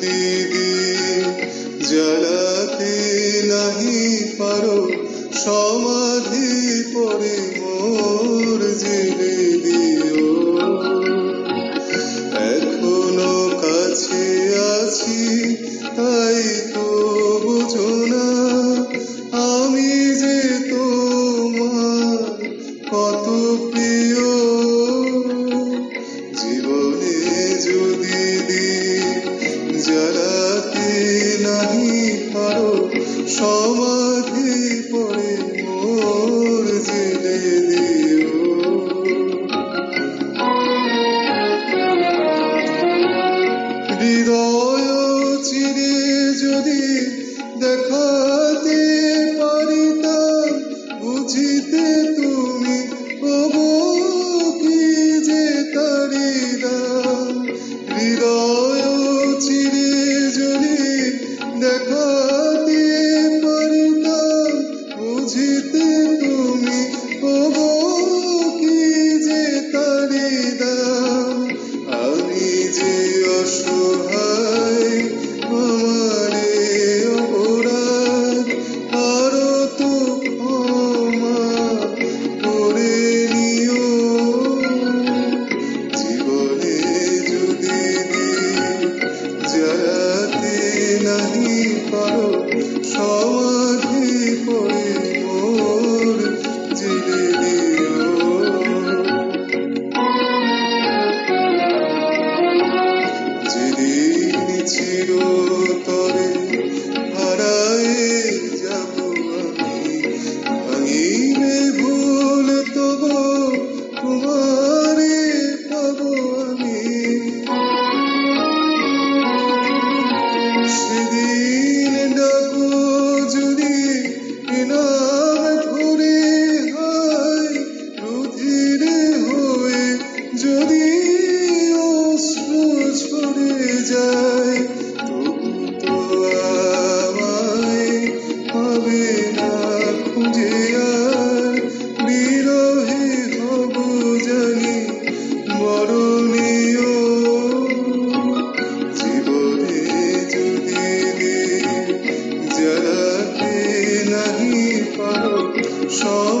দিদি জ্বালাতে নাহি পারো সমাধি পরে মোর সময় Joshua. أنظر So